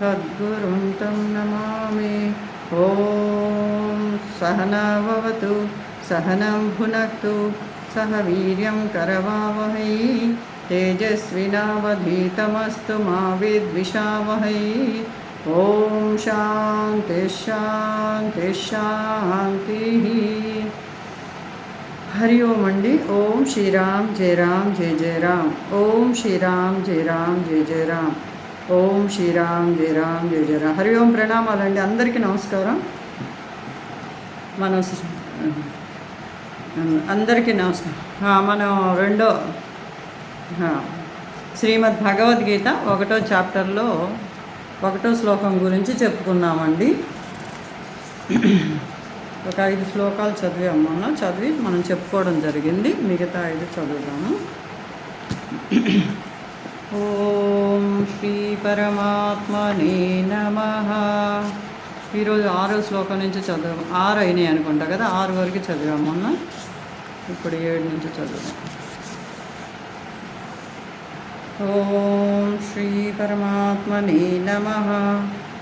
सद्गुरुं तं नमामि ॐ सहनावतु सहनं भुनक्तु सह वीर्यं करवावहै तेजस्विनावधीतमस्तु मा विद्विषावहै ॐ शान्तिः हरि ओम अंडी ओम श्री राम जय राम जय जय राम ओम श्री राम जय राम जय जय राम ఓం శ్రీరామ్ జయ రామ్ జయ జయ రామ్. హరి ఓం ప్రణామాలండి. అందరికీ నమస్కారం. మనం అందరికీ నమస్కారం. మనం రెండో శ్రీమద్ భగవద్గీత ఒకటో చాప్టర్లో ఒకటో శ్లోకం గురించి చెప్పుకున్నామండి. ఒక ఐదు శ్లోకాలు చదివాము మొన్న చదివి మనం చెప్పుకోవడం జరిగింది. మిగతా ఐదు చదువుదాము. ఓ శ్రీ పరమాత్మనే నమ ఈరోజు ఆరో శ్లోకం నుంచి చదువు ఆరు అయినాయి అనుకుంటా కదా ఆరు వరకు చదివాము మొన్న ఇప్పుడు ఏడు నుంచి చదువుదాం ఓం శ్రీ పరమాత్మనే నమ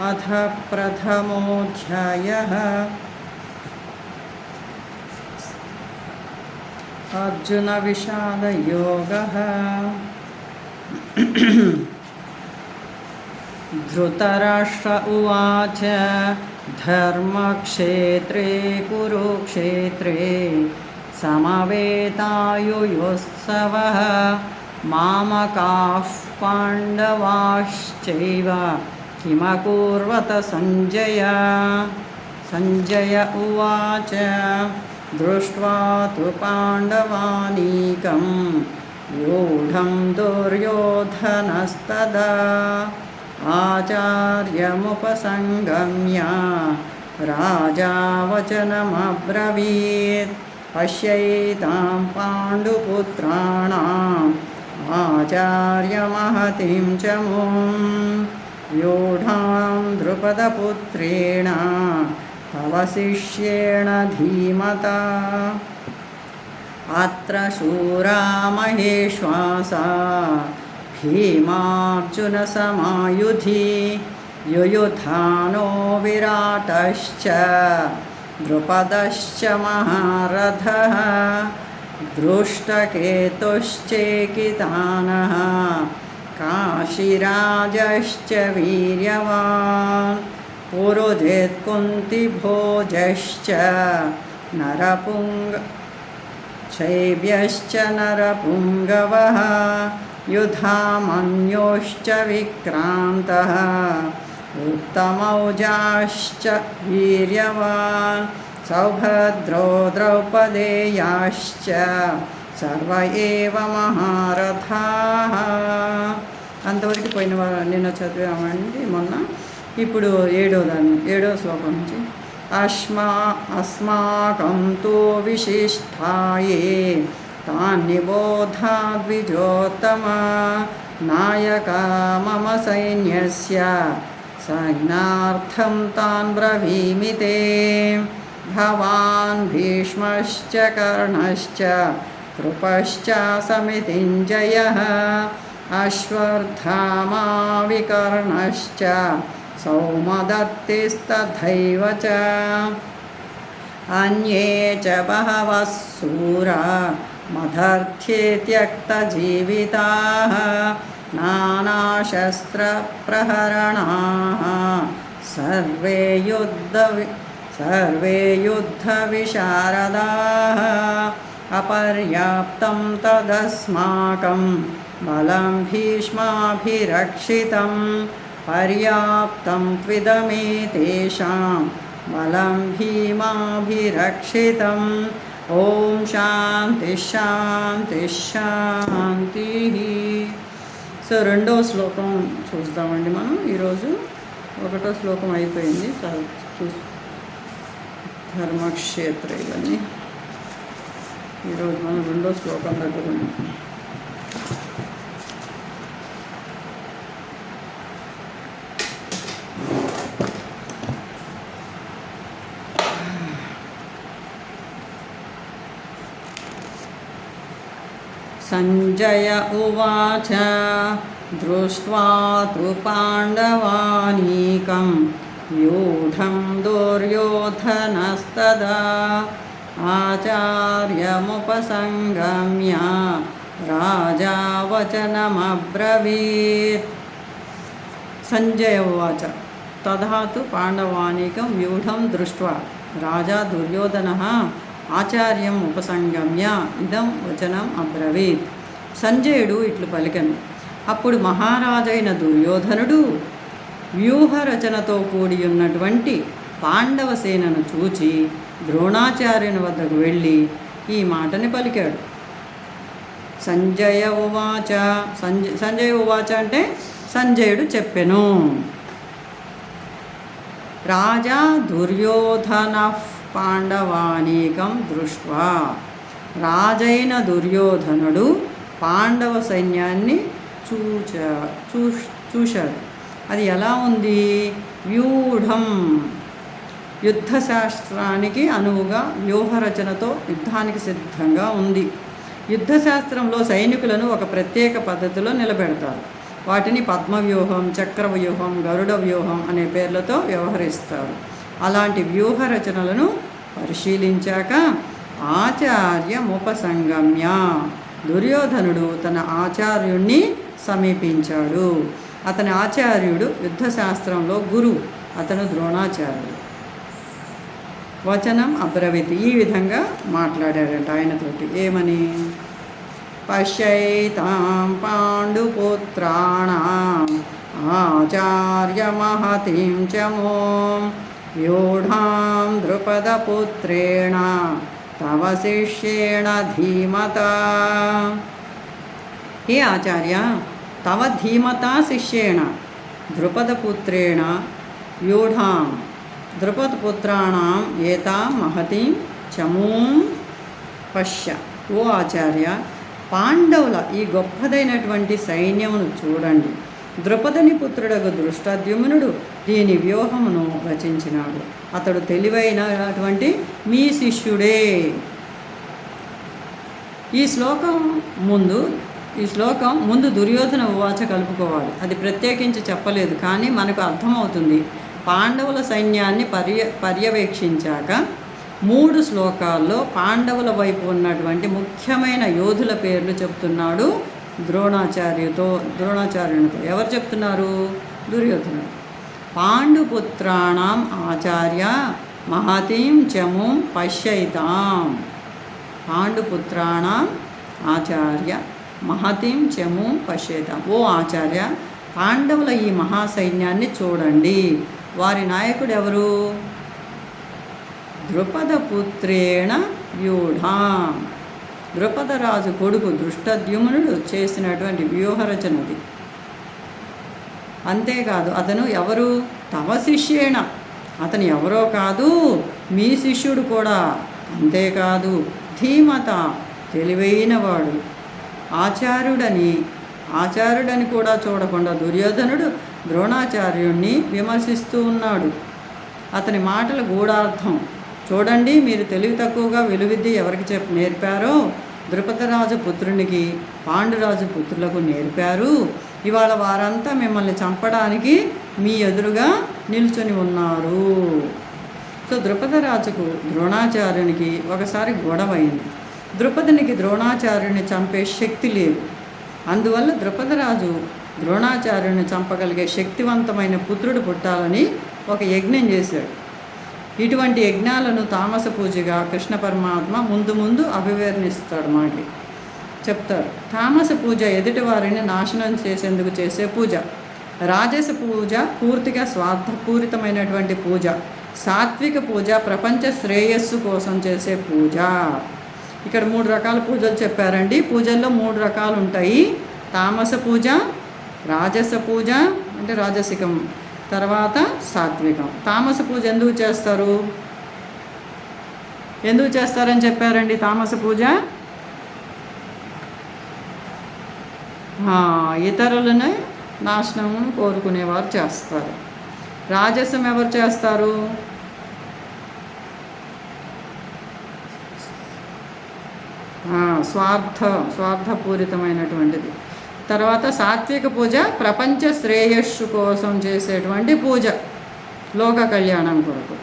అథ ప్రథమోధ్యాయ अर्जुनविषादयोगः धृतराष्ट्र उवाच धर्मक्षेत्रे कुरुक्षेत्रे समवेतायुयोत्सवः मामकाः पाण्डवाश्चैव किमकुर्वत सञ्जय? सञ्जय उवाच दृष्ट्वा तु पाण्डवानीकं व्यूढं दुर्योधनस्तदा आचार्यमुपसङ्गम्य राजा वचनमब्रवीत् पश्यैतां पाण्डुपुत्राणाम् आचार्यमहतिं च मुं व्यूढां द्रुपदपुत्रेण तव शिष्येण धीमता। अत्र शूरा महेश्वासा भीमार्जुनसमायुधि युयुधानो विराटश्च द्रुपदश्च महारथः दृष्टकेतुश्चेकितानः काशीराजश्च वीर्यवान् पुरुजित्कुन्तिभोजश्च नरपुङ्ग शैब्यश्च नरपुङ्गवः युधामन्योश्च विक्रान्तः उत्तमौजाश्च वीर्यवान् सौभद्रो द्रौपदेयाश्च సర్వ ఏవ మహారథాః అంతవరకు పోయిన వా- నిన్న చదివామండి మొన్న ఇప్పుడు ఏడో దాన్ని ఏడో శ్లోకం నుంచి అస్మా అస్మాకం తో విశిష్టాయే तान्निबोधा द्विजोत्तमा नायका मम सैन्यस्य सैन्यं तान् ब्रवीमि ते। भवान् भीष्मश्च कर्णश्च कृपश्च समितिञ्जयः अश्वर्धामाविकर्णश्च सौमदत्तिस्तथैव च। अन्ये च बहवः सूरा मधर्थ्ये त्यक्तजीविताः नानाशस्त्रप्रहरणाः। सर्वे युद्धवि सर्वे युद्धविशारदाः। अपर्याप्तं तदस्माकं बलं भीष्माभिरक्षितं। पर्याप्तं त्विदमे तेषां बलं भीमाभिरक्षितम् ఓం శాంతి శాంతి శాంతి. సో రెండో శ్లోకం చూద్దామండి మనం. ఈరోజు ఒకటో శ్లోకం అయిపోయింది. చూ- చూ ధర్మక్షేత్ర ఇవన్నీ. ఈరోజు మనం రెండో శ్లోకం దగ్గర ఉన్నాం. सञ्जय उवाच दृष्ट्वा तृपाण्डवानीकं व्यूढं दुर्योधनस्तदा आचार्यमुपसङ्गम्य राजा वचनमब्रवीत् सञ्जय उवाच तदा तु पाण्डवानीकं व्यूढं दृष्ट्वा राजा दुर्योधनः ఆచార్యం ఉపసంగమ్య ఇదం వచనం అబ్రవీత్. సంజయుడు ఇట్లు పలికను. అప్పుడు మహారాజైన దుర్యోధనుడు వ్యూహరచనతో కూడి ఉన్నటువంటి పాండవ సేనను చూచి ద్రోణాచార్యుని వద్దకు వెళ్ళి ఈ మాటని పలికాడు. సంజయ ఉవాచ సంజ సంజయ ఉవాచ అంటే సంజయుడు చెప్పెను. రాజా దుర్యోధన పాండవానేకం దృష్ట్వా. రాజైన దుర్యోధనుడు పాండవ సైన్యాన్ని చూచ చూ చూశాడు. అది ఎలా ఉంది? వ్యూఢం. యుద్ధశాస్త్రానికి అనువుగా వ్యూహరచనతో యుద్ధానికి సిద్ధంగా ఉంది. యుద్ధశాస్త్రంలో సైనికులను ఒక ప్రత్యేక పద్ధతిలో నిలబెడతారు. వాటిని పద్మవ్యూహం చక్రవ్యూహం గరుడ వ్యూహం అనే పేర్లతో వ్యవహరిస్తారు. అలాంటి వ్యూహ రచనలను పరిశీలించాక ఆచార్యముపసంగమ్య దుర్యోధనుడు తన ఆచార్యుణ్ణి సమీపించాడు. అతని ఆచార్యుడు యుద్ధశాస్త్రంలో గురువు అతను ద్రోణాచార్యుడు. వచనం అబ్రవీతి. ఈ విధంగా మాట్లాడాడంట ఆయనతోటి. ఏమని? పశ్యైతాం పాండుపుత్రాణం ఆచార్యమహతిం చ మోం వ్యూఢాం ద్రుపదపుత్రేణ తవ శిష్యేణ ధీమత హే ఆచార్య తవ ధీమత శిష్యేణ ద్రుపదపుత్రేణ వ్యూఢాం ద్రుపదపుత్రాణం ఏతాం మహతి చమూం పశ్య ఓ ఆచార్య పాండవుల ఈ గొప్పదైనటువంటి సైన్యమును చూడండి। ద్రుపదని పుత్రుడగు దృష్టద్యుమ్నుడు దీని వ్యూహమును రచించినాడు. అతడు తెలివైనటువంటి మీ శిష్యుడే. ఈ శ్లోకం ముందు ఈ శ్లోకం ముందు దుర్యోధన ఉవాచ కలుపుకోవాలి. అది ప్రత్యేకించి చెప్పలేదు కానీ మనకు అర్థమవుతుంది. పాండవుల సైన్యాన్ని పర్య పర్యవేక్షించాక మూడు శ్లోకాల్లో పాండవుల వైపు ఉన్నటువంటి ముఖ్యమైన యోధుల పేర్లు చెప్తున్నాడు ద్రోణాచార్యుతో ద్రోణాచార్యునితో ఎవరు చెప్తున్నారు? దుర్యోధనుడు. పాండుపుత్రాణం ఆచార్య మహతీం చముం పశ్యైతాం. పాండుపుత్రాణం ఆచార్య మహతీం చముం పశ్యైతాం. ఓ ఆచార్య పాండవుల ఈ మహాసైన్యాన్ని చూడండి. వారి నాయకుడు ఎవరు ద్రుపదపుత్రేణ వ్యూఢాం. ద్రుపదరాజు కొడుకు దృష్టద్యుమ్నుడు చేసినటువంటి వ్యూహరచనది. అంతేకాదు అతను ఎవరు? తమ శిష్యేణ. అతను ఎవరో కాదు మీ శిష్యుడు కూడా. అంతేకాదు ధీమత తెలివైనవాడు. ఆచార్యుడని ఆచార్యుడని కూడా చూడకుండా దుర్యోధనుడు ద్రోణాచార్యుణ్ణి విమర్శిస్తూ ఉన్నాడు. అతని మాటల గూఢార్థం. చూడండి మీరు తెలివి తక్కువగా విలువిద్య ఎవరికి చెప్ నేర్పారో? ద్రుపదరాజు పుత్రునికి పాండురాజు పుత్రులకు నేర్పారు. ఇవాళ వారంతా మిమ్మల్ని చంపడానికి మీ ఎదురుగా నిల్చొని ఉన్నారు. సో ద్రుపదరాజుకు ద్రోణాచార్యునికి ఒకసారి గొడవ అయింది ద్రుపదునికి ద్రోణాచార్యుని చంపే శక్తి లేదు. అందువల్ల ద్రుపదరాజు ద్రోణాచార్యుని చంపగలిగే శక్తివంతమైన పుత్రుడు పుట్టాలని ఒక యజ్ఞం చేశాడు. ఇటువంటి యజ్ఞాలను తామస పూజగా కృష్ణ పరమాత్మ ముందు ముందు అభివర్ణిస్తాడు మనకి చెప్తారు. తామస పూజ ఎదుటి వారిని నాశనం చేసేందుకు చేసే పూజ. రాజస పూజ పూర్తిగా స్వార్థపూరితమైనటువంటి పూజ. సాత్విక పూజ ప్రపంచ శ్రేయస్సు కోసం చేసే పూజ. ఇక్కడ మూడు రకాల పూజలు చెప్పారండి. పూజల్లో మూడు రకాలు ఉంటాయి. తామస పూజ రాజస పూజ అంటే రాజసికం. తర్వాత సాత్వికం. తామస పూజ ఎందుకు చేస్తారు? ఎందుకు చేస్తారని చెప్పారండి తామస పూజ? ఇతరులను నాశనం కోరుకునేవారు చేస్తారు. రాజసం ఎవరు చేస్తారు? స్వార్థ స్వార్థపూరితమైనటువంటిది. తర్వాత సాత్విక పూజ ప్రపంచ శ్రేయస్సు కోసం చేసేటువంటి పూజ లోక కళ్యాణం కొరకు.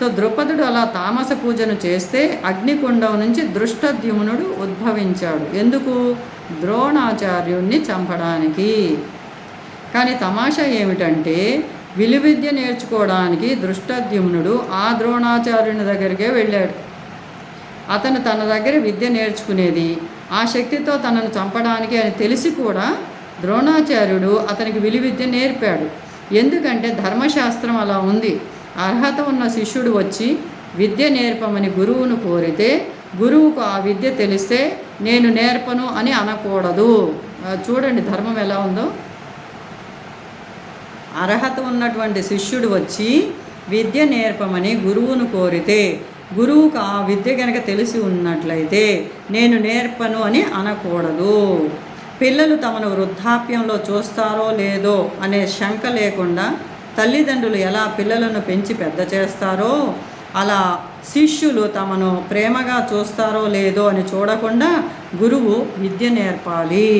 సో ద్రుపదుడు అలా తామస పూజను చేస్తే అగ్నికుండం నుంచి దృష్టద్యుమ్నుడు ఉద్భవించాడు. ఎందుకు? ద్రోణాచార్యుణ్ణి చంపడానికి. కానీ తమాషా ఏమిటంటే విలువిద్య నేర్చుకోవడానికి దృష్టద్యుమ్నుడు ఆ ద్రోణాచార్యుని దగ్గరికే వెళ్ళాడు. అతను తన దగ్గర విద్య నేర్చుకునేది. ఆ శక్తితో తనను చంపడానికి అని తెలిసి కూడా ద్రోణాచార్యుడు అతనికి విలువిద్య నేర్పాడు. ఎందుకంటే ధర్మశాస్త్రం అలా ఉంది. అర్హత ఉన్న శిష్యుడు వచ్చి విద్య నేర్పమని గురువును కోరితే గురువుకు ఆ విద్య తెలిస్తే నేను నేర్పను అని అనకూడదు. చూడండి ధర్మం ఎలా ఉందో. అర్హత ఉన్నటువంటి శిష్యుడు వచ్చి విద్య నేర్పమని గురువును కోరితే గురువుకు ఆ విద్య కనుక తెలిసి ఉన్నట్లయితే నేను నేర్పను అని అనకూడదు. పిల్లలు తమను వృద్ధాప్యంలో చూస్తారో లేదో అనే శంక లేకుండా తల్లిదండ్రులు ఎలా పిల్లలను పెంచి పెద్ద చేస్తారో అలా శిష్యులు తమను ప్రేమగా చూస్తారో లేదో అని చూడకుండా గురువు విద్య నేర్పాలి.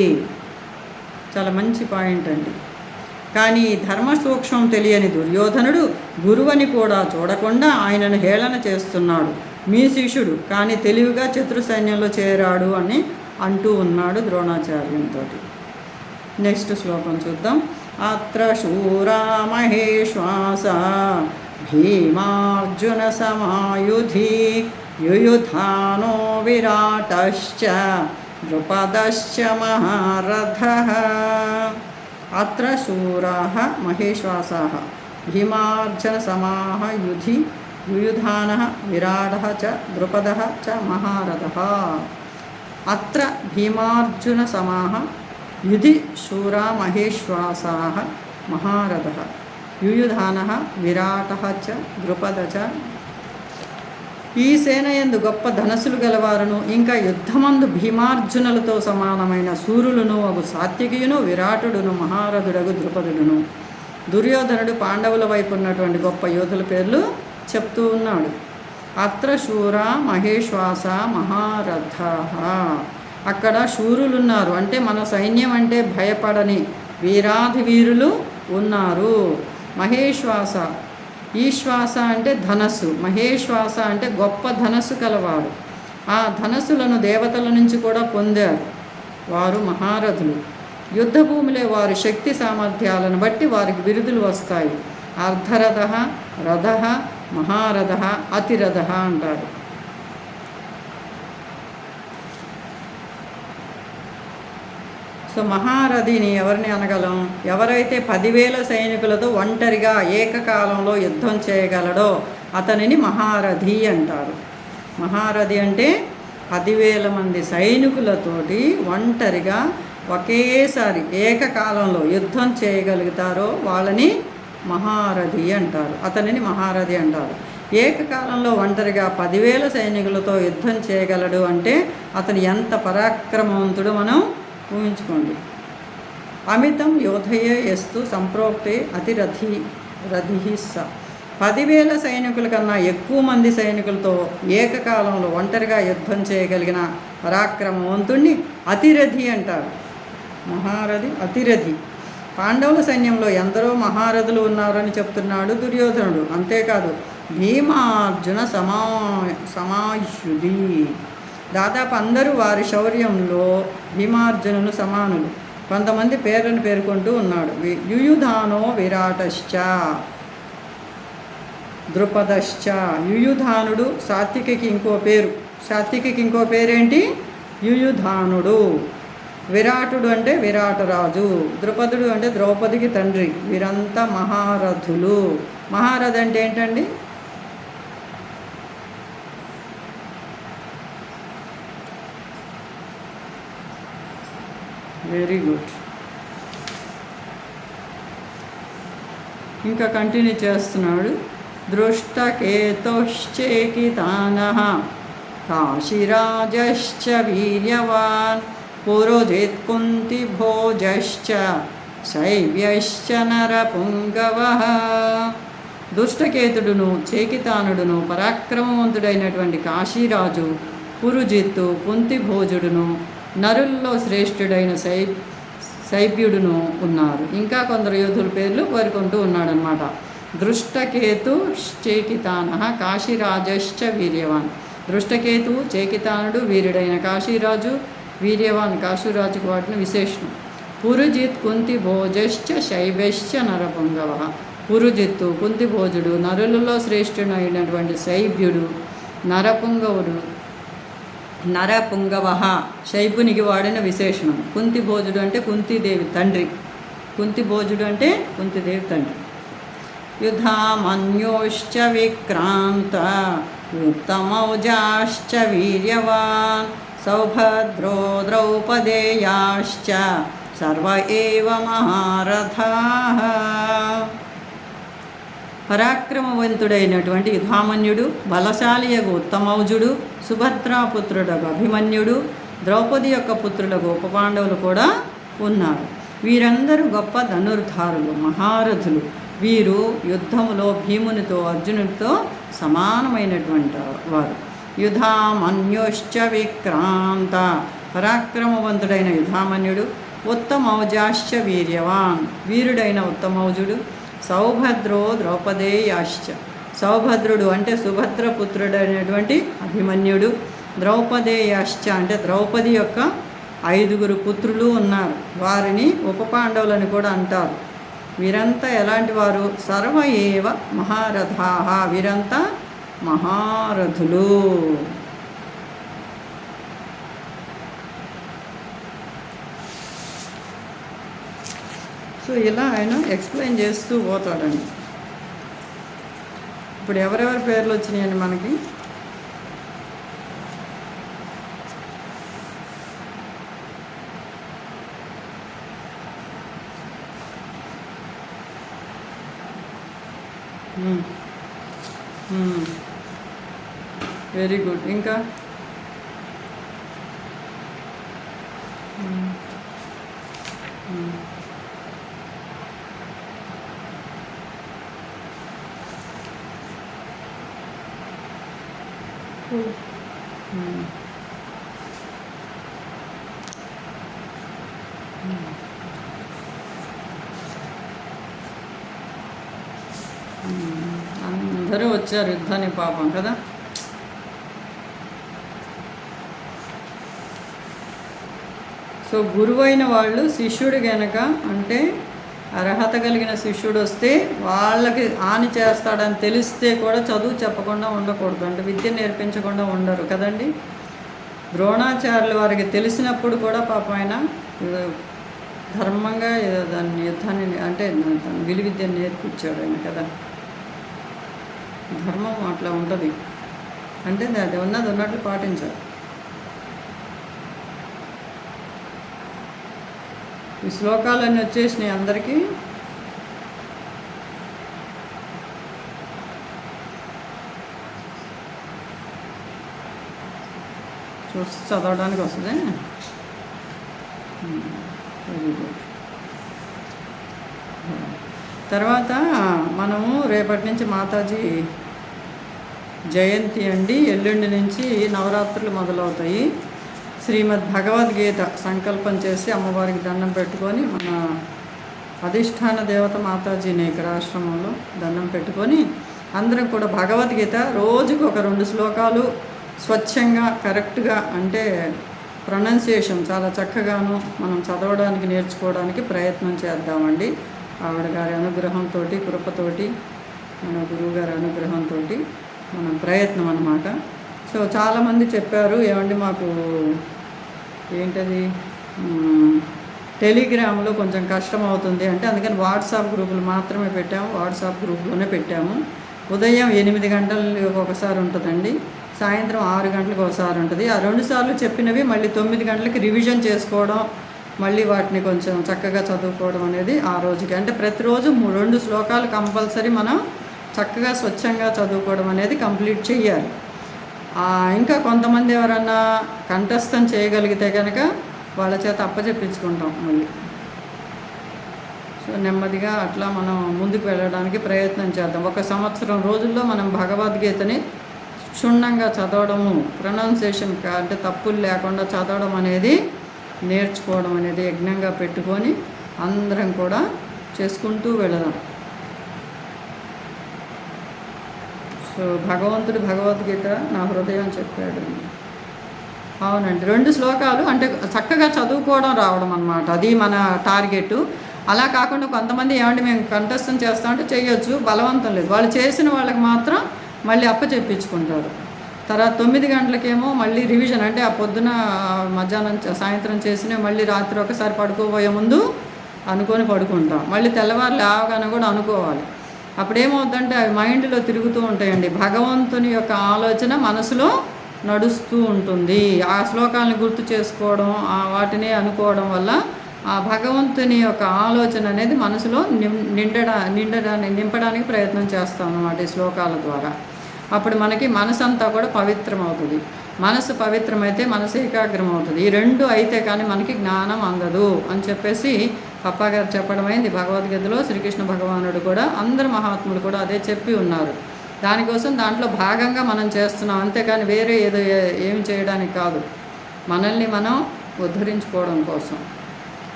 చాలా మంచి పాయింట్ అండి. కానీ ధర్మ సూక్ష్మం తెలియని దుర్యోధనుడు గురువని కూడా చూడకుండా ఆయనను హేళన చేస్తున్నాడు. మీ శిష్యుడు కానీ తెలివిగా చతురు సైన్యంలో చేరాడు అని అంటూ ఉన్నాడు ద్రోణాచార్యంతో నెక్స్ట్ శ్లోకం చూద్దాం. అత్ర శూరా మహేశ్వాస భీమార్జున సమాయుధి యుయుధానో విరాటశ్చ ద్రుపదశ్చ మహారథ అత్ర శూరాः మహేశ్వాసాः భీమార్జనసమాः యుధి యుయుధానः విరాటः చ ద్రుపదः చ మహారథः అత్ర భీమార్జునసమాः యుధి శూరా మహేశ్వాసాः మహారథः యుయుధానः విరాటः చ ద్రుపద చ ఈ సేనయందు గొప్ప ధనసులు గలవారును ఇంకా యుద్ధమందు భీమార్జునులతో సమానమైన సూర్యులను అగు సాత్వికియును విరాటుడును మహారథుడగు ద్రుపదుడును. దుర్యోధనుడు పాండవుల వైపు ఉన్నటువంటి గొప్ప యోధుల పేర్లు చెప్తూ ఉన్నాడు. అత్ర శూర మహేశ్వాస మహారథ. అక్కడ శూరులు ఉన్నారు అంటే మన సైన్యం అంటే భయపడని వీరాధి వీరులు ఉన్నారు. మహేశ్వాస ఈశ్వాస అంటే ధనస్సు మహేశ్వాస అంటే గొప్ప ధనస్సు కలవాడు. ఆ ధనస్సులను దేవతల నుంచి కూడా పొందారు. వారు మహారథులు. యుద్ధభూమిలో వారి శక్తి సామర్థ్యాలను బట్టి వారికి బిరుదులు వస్తాయి. అర్ధరథ రథ మహారథ అతిరథ అంటారు. సో మహారథిని ఎవరిని అనగలం? ఎవరైతే పదివేల సైనికులతో ఒంటరిగా ఏకకాలంలో యుద్ధం చేయగలడో అతనిని మహారథి అంటారు. మహారథి అంటే పదివేల మంది సైనికులతోటి ఒంటరిగా ఒకేసారి ఏకకాలంలో యుద్ధం చేయగలుగుతారో వాళ్ళని మహారథి అంటారు. అతనిని మహారథి అంటారు. ఏకకాలంలో ఒంటరిగా పదివేల సైనికులతో యుద్ధం చేయగలడు అంటే అతను ఎంత పరాక్రమవంతుడు మనం ఊహించుకోండి. అమితం యోధయే ఎస్తు సంప్రోక్తే అతిరథి రథి స. పదివేల సైనికుల కన్నా ఎక్కువ మంది సైనికులతో ఏకకాలంలో ఒంటరిగా యుద్ధం చేయగలిగిన పరాక్రమవంతుణ్ణి అతిరథి అంటారు. మహారథి అతిరథి. పాండవుల సైన్యంలో ఎందరో మహారథులు ఉన్నారని చెప్తున్నాడు దుర్యోధనుడు. అంతేకాదు భీమార్జున సమా సమాయుధి. దాదాపు అందరూ వారి శౌర్యంలో భీమార్జునులు సమానులు. కొంతమంది పేర్లను పేర్కొంటూ ఉన్నాడు. వి- యుయుధానో విరాటశ్చ. ద్రుపదశ్చ. యుయుధానుడు సాత్వికకి ఇంకో పేరు. సాత్వికకి ఇంకో పేరేంటి? యుయుధానుడు. విరాటుడు అంటే విరాటరాజు. ద్రుపదుడు అంటే ద్రౌపదికి తండ్రి. వీరంతా మహారథులు. మహారథ అంటే ఏంటండి? Very good. ఇంకా కంటిన్యూ చేస్తున్నాడు. దృష్టకేతోశ్చేకితాన. కాశీరాజశ్చ వీర్యవాన్. పురోజిత్ కుంతి భోజశ్చ. శైవ్యశ్చ నరపుంగవ. దుష్టకేతుడును చేకితానుడును పరాక్రమవంతుడైనటువంటి కాశీరాజు పురుజిత్తు కుంతిభోజుడును నరుల్లో శ్రేష్ఠుడైన శై శైభ్యుడును ఉన్నారు. ఇంకా కొందరు యోధుల పేర్లు పేర్కొంటూ ఉన్నాడనమాట దృష్టకేతు చేకితాన కాశీరాజశ్చ వీర్యవాన్. దృష్టకేతు చేకితానుడు వీరుడైన కాశీరాజు వీర్యవాన్ కాశీరాజుకు వాటిని విశేషణం. పురుజిత్ కుంతి భోజశ్చ శైవశ్చ నరపుంగవ. పురుజిత్తు కుంతి భోజుడు నరులలో శ్రేష్ఠుడైనటువంటి శైభ్యుడు నరపుంగవుడు నరపుంగవ. శైపునికి వాడిన విశేషణం. కుంతి భోజుడు అంటే కుంతిదేవి తండ్రి. కుంతి భోజుడు అంటే కుంతిదేవి తండ్రి. యుధామన్యోశ్చ విక్రాంత ఉత్తమౌజాశ్చ వీర్యవాన్ సౌభద్రో ద్రౌపదేయాశ్చ సర్వ ఏవ మహారథా. పరాక్రమవంతుడైనటువంటి యుధామన్యుడు బలశాలియగు ఉత్తమౌజుడు సుభద్రాపుత్రుడగు అభిమన్యుడు ద్రౌపది యొక్క పుత్రులకు ఉపపాండవులు కూడా ఉన్నారు. వీరందరూ గొప్ప ధనుర్ధారులు మహారథులు. వీరు యుద్ధములో భీమునితో అర్జునుడితో సమానమైనటువంటి వారు. యుధామన్యోశ్చ విక్రాంత. పరాక్రమవంతుడైన యుధామన్యుడు ఉత్తమౌజాశ్చ వీర్యవాన్. వీరుడైన ఉత్తమౌజుడు సౌభద్రో ద్రౌపదేయాశ్చ. సౌభద్రుడు అంటే సుభద్ర పుత్రుడైనటువంటి అభిమన్యుడు. ద్రౌపదేయాశ్చ అంటే ద్రౌపది యొక్క ఐదుగురు పుత్రులు ఉన్నారు. వారిని ఉపపాండవులని కూడా అంటారు. వీరంతా ఎలాంటి వారు? సర్వ ఏవ మహారథాహ వీరంతా మహారథులు. సో ఇలా ఆయన ఎక్స్ప్లెయిన్ చేస్తూ పోతాడండి. ఇప్పుడు ఎవరెవరి పేర్లు వచ్చినాయండి మనకి? Very good. ఇంకా? మ్మ్. మ్మ్. మ్మ్. మ్మ్. అందరూ వచ్చారు పాపం కదా? సో గురువైన వాళ్ళు శిష్యుడు గనక అంటే అర్హత కలిగిన శిష్యుడు వస్తే వాళ్ళకి హాని చేస్తాడని తెలిస్తే కూడా చదువు చెప్పకుండా ఉండకూడదు. అంటే విద్య నేర్పించకుండా ఉండరు కదండి? ద్రోణాచార్యులు వారికి తెలిసినప్పుడు కూడా పాపం ఆయన ధర్మంగా దాన్ని యుద్ధాన్ని అంటే దాని విలువిద్యను నేర్పించాడు ఆయన కదా. ధర్మం అట్లా ఉంటుంది. అంటే అది ఉన్నది ఉన్నట్లు పాటించాలి. ఈ శ్లోకాలన్నీ వచ్చేసినాయి అందరికీ. చూసి చదవడానికి వస్తుంది వెరీ గుడ్ తర్వాత మనము రేపటి నుంచి మాతాజీ జయంతి అండి. ఎల్లుండి నుంచి నవరాత్రులు మొదలవుతాయి. శ్రీమద్ భగవద్గీత సంకల్పం చేసి అమ్మవారికి దండం పెట్టుకొని మన అధిష్టాన దేవత మాతాజీని ఇక్కడ ఆశ్రమంలో దండం పెట్టుకొని అందరం కూడా భగవద్గీత రోజుకు ఒక రెండు శ్లోకాలు స్వచ్ఛంగా కరెక్ట్గా అంటే ప్రొనౌన్సియేషన్ చాలా చక్కగాను మనం చదవడానికి నేర్చుకోవడానికి ప్రయత్నం చేద్దామండి. ఆవిడ గారి అనుగ్రహంతో కృపతోటి మన గురువుగారి అనుగ్రహంతో మనం ప్రయత్నం అనమాట సో చాలామంది చెప్పారు ఏమండి మాకు ఏంటది? టెలిగ్రామ్లో కొంచెం కష్టం అవుతుంది అంటే అందుకని వాట్సాప్ గ్రూపులు మాత్రమే పెట్టాము. వాట్సాప్ గ్రూప్లోనే పెట్టాము. ఉదయం ఎనిమిది గంటలకు ఒకసారి ఉంటుందండి. సాయంత్రం ఆరు గంటలకు ఒకసారి ఉంటుంది. ఆ రెండు సార్లు చెప్పినవి మళ్ళీ తొమ్మిది గంటలకి రివిజన్ చేసుకోవడం మళ్ళీ వాటిని కొంచెం చక్కగా చదువుకోవడం అనేది ఆ రోజుకి. అంటే ప్రతిరోజు మూ- రెండు శ్లోకాలు కంపల్సరీ మనం చక్కగా స్వచ్ఛంగా చదువుకోవడం అనేది కంప్లీట్ చేయాలి ఇంకా కొంతమంది ఎవరన్నా కంఠస్థం చేయగలిగితే కనుక వాళ్ళ చేత అప్పచెప్పించుకుంటాం మళ్ళీ. సో నెమ్మదిగా అట్లా మనం ముందుకు వెళ్ళడానికి ప్రయత్నం చేద్దాం. ఒక సంవత్సరం రోజుల్లో మనం భగవద్గీతని క్షుణ్ణంగా చదవడము ప్రొనౌన్సియేషన్ అంటే తప్పులు లేకుండా చదవడం అనేది నేర్చుకోవడం అనేది యజ్ఞంగా పెట్టుకొని అందరం కూడా చేసుకుంటూ వెళ్ళదాం సో భగవంతుడు భగవద్గీత నా హృదయం చెప్పాడు. అవునండి. రెండు శ్లోకాలు అంటే చక్కగా చదువుకోవడం రావడం అనమాట అది మన టార్గెట్. అలా కాకుండా కొంతమంది ఏమంటే మేము కంఠస్థం చేస్తామంటే చేయొచ్చు బలవంతం లేదు. వాళ్ళు చేసిన వాళ్ళకి మాత్రం మళ్ళీ అప్ప చెప్పించుకుంటారు తర్వాత తొమ్మిది గంటలకేమో మళ్ళీ రివిజన్ అంటే ఆ పొద్దున మధ్యాహ్నం సాయంత్రం చేసిన మళ్ళీ రాత్రి ఒకసారి పడుకోబోయే ముందు అనుకొని పడుకుంటాం. మళ్ళీ తెల్లవారు లేవగానే కూడా అనుకోవాలి. అప్పుడేమవుతుందంటే అవి మైండ్లో తిరుగుతూ ఉంటాయండి. భగవంతుని యొక్క ఆలోచన మనసులో నడుస్తూ ఉంటుంది. ఆ శ్లోకాలను గుర్తు చేసుకోవడం ఆ వాటిని అనుకోవడం వల్ల ఆ భగవంతుని యొక్క ఆలోచన అనేది మనసులో నిం నిండడా నిండడానికి నింపడానికి ప్రయత్నం చేస్తాం అన్నమాట ఈ శ్లోకాల ద్వారా. అప్పుడు మనకి మనసంతా కూడా పవిత్రం అవుతుంది మనసు పవిత్రమైతే మనసు ఏకాగ్రం అవుతుంది ఈ రెండు అయితే కానీ మనకి జ్ఞానం అందదు అని చెప్పేసి అప్పగారు చెప్పడం అయింది. భగవద్గీతలో శ్రీకృష్ణ భగవానుడు కూడా అందరు మహాత్ములు కూడా అదే చెప్పి ఉన్నారు. దానికోసం దాంట్లో భాగంగా మనం చేస్తున్నాం. అంతేకాని వేరే ఏదో ఏమి చేయడానికి కాదు. మనల్ని మనం ఉద్ధరించుకోవడం కోసం.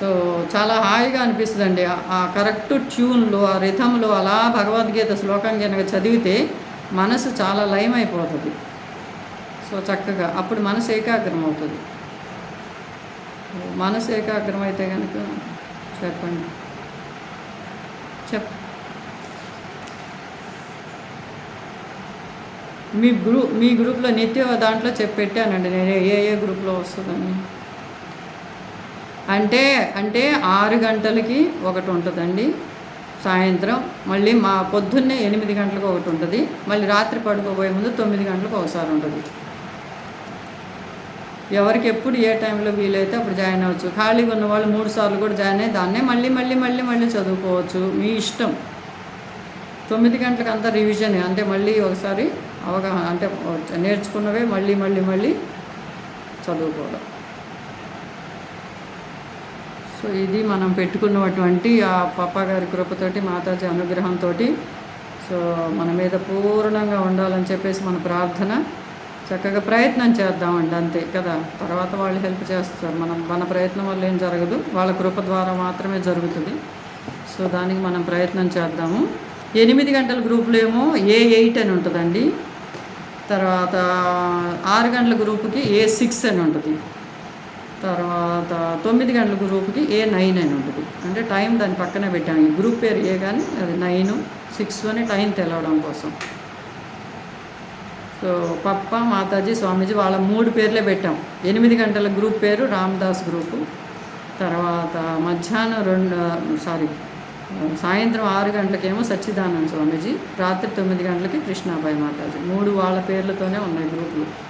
సో చాలా హాయిగా అనిపిస్తుందండి. ఆ కరెక్ట్ ట్యూన్లో ఆ రిథంలో అలా భగవద్గీత శ్లోకం కనుక చదివితే మనసు చాలా లయం అయిపోతుంది సో చక్కగా అప్పుడు మనసు ఏకాగ్రం అవుతుంది మనసు ఏకాగ్రం అయితే కనుక చెప్పండి. చెప్ మీ గ్రూ మీ గ్రూప్లో నిత్య దాంట్లో చెప్పెట్టానండి. నేను ఏ ఏ గ్రూప్లో వస్తుందని అంటే అంటే ఆరు గంటలకి ఒకటి ఉంటుందండి. సాయంత్రం మళ్ళీ మా పొద్దున్నే ఎనిమిది గంటలకు ఒకటి ఉంటుంది మళ్ళీ రాత్రి పడుకోబోయే ముందు తొమ్మిది గంటలకు ఒకసారి ఉంటుంది. ఎవరికి ఎప్పుడు ఏ టైంలో వీలైతే అప్పుడు జాయిన్ అవ్వచ్చు. ఖాళీగా ఉన్న వాళ్ళు మూడు సార్లు కూడా జాయిన్ అయ్యి దాన్నే మళ్ళీ మళ్ళీ మళ్ళీ మళ్ళీ చదువుకోవచ్చు. మీ ఇష్టం. తొమ్మిది గంటలకు అంతా రివిజన్ అంటే మళ్ళీ ఒకసారి అవగాహన అంటే నేర్చుకున్నవే మళ్ళీ మళ్ళీ మళ్ళీ చదువుకోవడం. సో ఇది మనం పెట్టుకున్నటువంటి ఆ పప్పగారి కృపతోటి మాతాజీ అనుగ్రహంతో సో మన మీద పూర్ణంగా ఉండాలని చెప్పేసి మన ప్రార్థన. చక్కగా ప్రయత్నం చేద్దామండి అంతే కదా? తర్వాత వాళ్ళు హెల్ప్ చేస్తారు. మనం మన ప్రయత్నం వల్ల ఏం జరగదు. వాళ్ళ కృప ద్వారా మాత్రమే జరుగుతుంది. సో దానికి మనం ప్రయత్నం చేద్దాము. ఎనిమిది గంటల గ్రూపులో ఏమో ఏ ఎయిట్ అని ఉంటుందండి. తర్వాత ఆరు గంటల గ్రూపుకి ఏ సిక్స్ అని ఉంటుంది. తర్వాత తొమ్మిది గంటల గ్రూప్కి ఏ నైన్ అని ఉంటుంది. అంటే టైం దాని పక్కనే పెట్టాను ఈ గ్రూప్ పేరు ఏ కానీ అది నైన్ సిక్స్ అని టైం తెలవడం కోసం. సో పప్ప మాతాజీ స్వామీజీ వాళ్ళ మూడు పేర్లే పెట్టాం ఎనిమిది గంటల గ్రూప్ పేరు రామదాస్ గ్రూపు. తర్వాత మధ్యాహ్నం రెండు సారీ సాయంత్రం ఆరు గంటలకేమో సచ్చిదానంద స్వామీజీ రాత్రి తొమ్మిది గంటలకి కృష్ణాబాయి మాతాజీ. మూడు వాళ్ళ పేర్లతోనే ఉన్నాయి గ్రూపులు.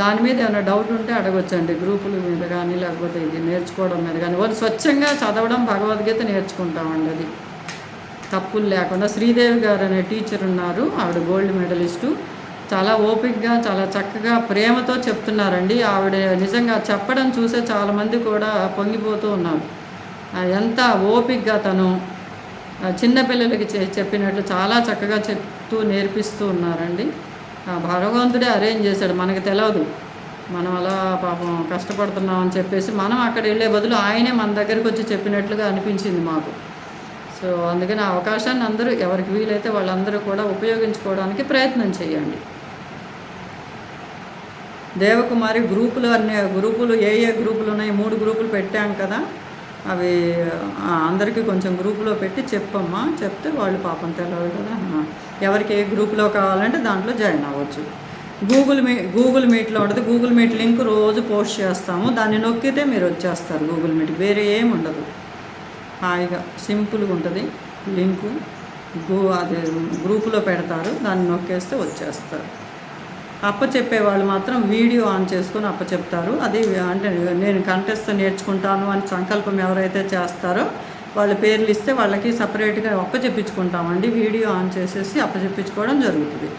దాని మీద ఏమైనా డౌట్ ఉంటే అడగొచ్చండి. గ్రూపుల మీద కానీ లేకపోతే ఇది నేర్చుకోవడం మీద కానీ వాళ్ళు స్వచ్ఛంగా చదవడం భగవద్గీత నేర్చుకుంటామండి అది. తప్పులు లేకుండా శ్రీదేవి గారు అనే టీచర్ ఉన్నారు. ఆవిడ గోల్డ్ మెడలిస్టు చాలా ఓపిక్గా చాలా చక్కగా ప్రేమతో చెప్తున్నారండి. ఆవిడ నిజంగా చెప్పడం చూసే చాలామంది కూడా పొంగిపోతూ ఉన్నారు. ఎంత ఓపిక్గా తను చిన్నపిల్లలకి చె- చెప్పినట్లు చాలా చక్కగా చెప్తూ నేర్పిస్తూ ఉన్నారండి. భగవంతుడే అరేంజ్ చేశాడు. మనకు తెలియదు మనం అలా పాపం కష్టపడుతున్నాం అని చెప్పేసి మనం అక్కడ వెళ్ళే బదులు ఆయనే మన దగ్గరికి వచ్చి చెప్పినట్లుగా అనిపించింది మాకు. సో అందుకని ఆ అవకాశాన్ని అందరూ ఎవరికి వీలైతే వాళ్ళందరూ కూడా ఉపయోగించుకోవడానికి ప్రయత్నం చేయండి. దేవకుమారి గ్రూపులు అన్ని గ్రూపులు ఏ ఏ గ్రూపులు ఉన్నాయి? మూడు గ్రూపులు పెట్టాం కదా. అవి అందరికీ కొంచెం గ్రూపులో పెట్టి చెప్పమ్మా చెప్తే వాళ్ళు పాపం తెలియదు కదా. ఎవరికి ఏ గ్రూపులో కావాలంటే దాంట్లో జాయిన్ అవ్వచ్చు. గూగుల్ మీ గూగుల్ మీట్లో ఉంటుంది. గూగుల్ మీట్ లింక్ రోజు పోస్ట్ చేస్తాము. దాన్ని నొక్కితే మీరు వచ్చేస్తారు గూగుల్ మీట్ వేరే ఏం ఉండదు. హాయిగా సింపుల్గా ఉంటుంది. లింకు గూ అదే గ్రూపులో పెడతారు. దాన్ని నొక్కేస్తే వచ్చేస్తారు. అప్ప చెప్పేవాళ్ళు మాత్రం వీడియో ఆన్ చేసుకొని అప్ప చెప్తారు అది అంటే నేను కంటెస్ట్ నేర్చుకుంటాను అని సంకల్పం ఎవరైతే చేస్తారో వాళ్ళ పేర్లు ఇస్తే వాళ్ళకి సపరేట్గా అప్ప చెప్పించుకుంటామండి వీడియో ఆన్ చేసేసి అప్ప చెప్పించుకోవడం జరుగుతుంది.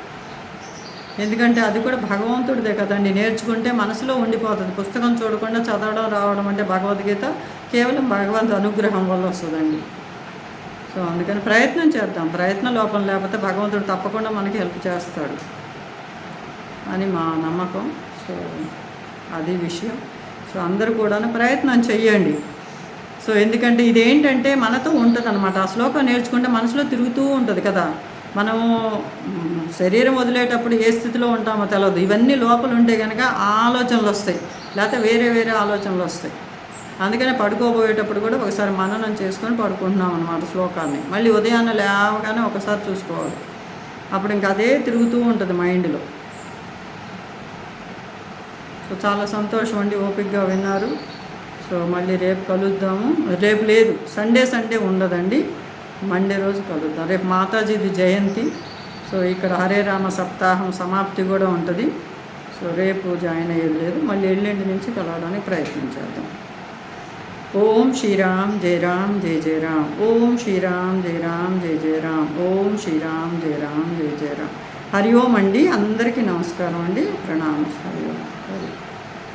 ఎందుకంటే అది కూడా భగవంతుడిదే కదండి. నేర్చుకుంటే మనసులో ఉండిపోతుంది. పుస్తకం చూడకుండా చదవడం రావడం అంటే భగవద్గీత కేవలం భగవంతు అనుగ్రహం వల్ల వస్తుందండి. సో అందుకని ప్రయత్నం చేద్దాం. ప్రయత్న లోపం లేకపోతే భగవంతుడు తప్పకుండా మనకి హెల్ప్ చేస్తాడు. అని మా నమ్మకం. సో అది విషయం. సో అందరూ కూడా ప్రయత్నం చెయ్యండి. సో ఎందుకంటే ఇదేంటంటే మనతో ఉంటుంది అనమాట ఆ శ్లోకం నేర్చుకుంటే మనసులో తిరుగుతూ ఉంటుంది కదా. మనము శరీరం వదిలేటప్పుడు ఏ స్థితిలో ఉంటామో తెలియదు ఇవన్నీ లోపల ఉంటే కనుక ఆలోచనలు వస్తాయి. లేకపోతే వేరే వేరే ఆలోచనలు వస్తాయి. అందుకనే పడుకోబోయేటప్పుడు కూడా ఒకసారి మననం చేసుకొని పడుకుంటున్నాం అనమాట శ్లోకాన్ని. మళ్ళీ ఉదయాన్నే లేవగానే ఒకసారి చూసుకోవాలి. అప్పుడు ఇంకా అదే తిరుగుతూ ఉంటుంది మైండ్లో. సో చాలా సంతోషం అండి ఓపిక్గా విన్నారు. సో మళ్ళీ రేపు కలుద్దాము. రేపు లేదు సండే సండే ఉండదండి. మండే రోజు కలుద్దాం. రేపు మాతాజీది జయంతి. సో ఇక్కడ హరే రామ సప్తాహం సమాప్తి కూడా ఉంటుంది. సో రేపు జాయిన్ అయ్యేది లేదు. మళ్ళీ ఎల్లుండి నుంచి కలవడానికి ప్రయత్నం చేద్దాం. ఓం శ్రీరామ్ జయ రామ్ జయ జయ రామ్. ఓం శ్రీరామ్ జయ రామ్ జయ జయ రామ్. ఓం శ్రీరామ్ జయ రామ్ జయ జయ రామ్. హరి ఓం అండి. అందరికీ నమస్కారం అండి. ప్రణామం హరి ఓం.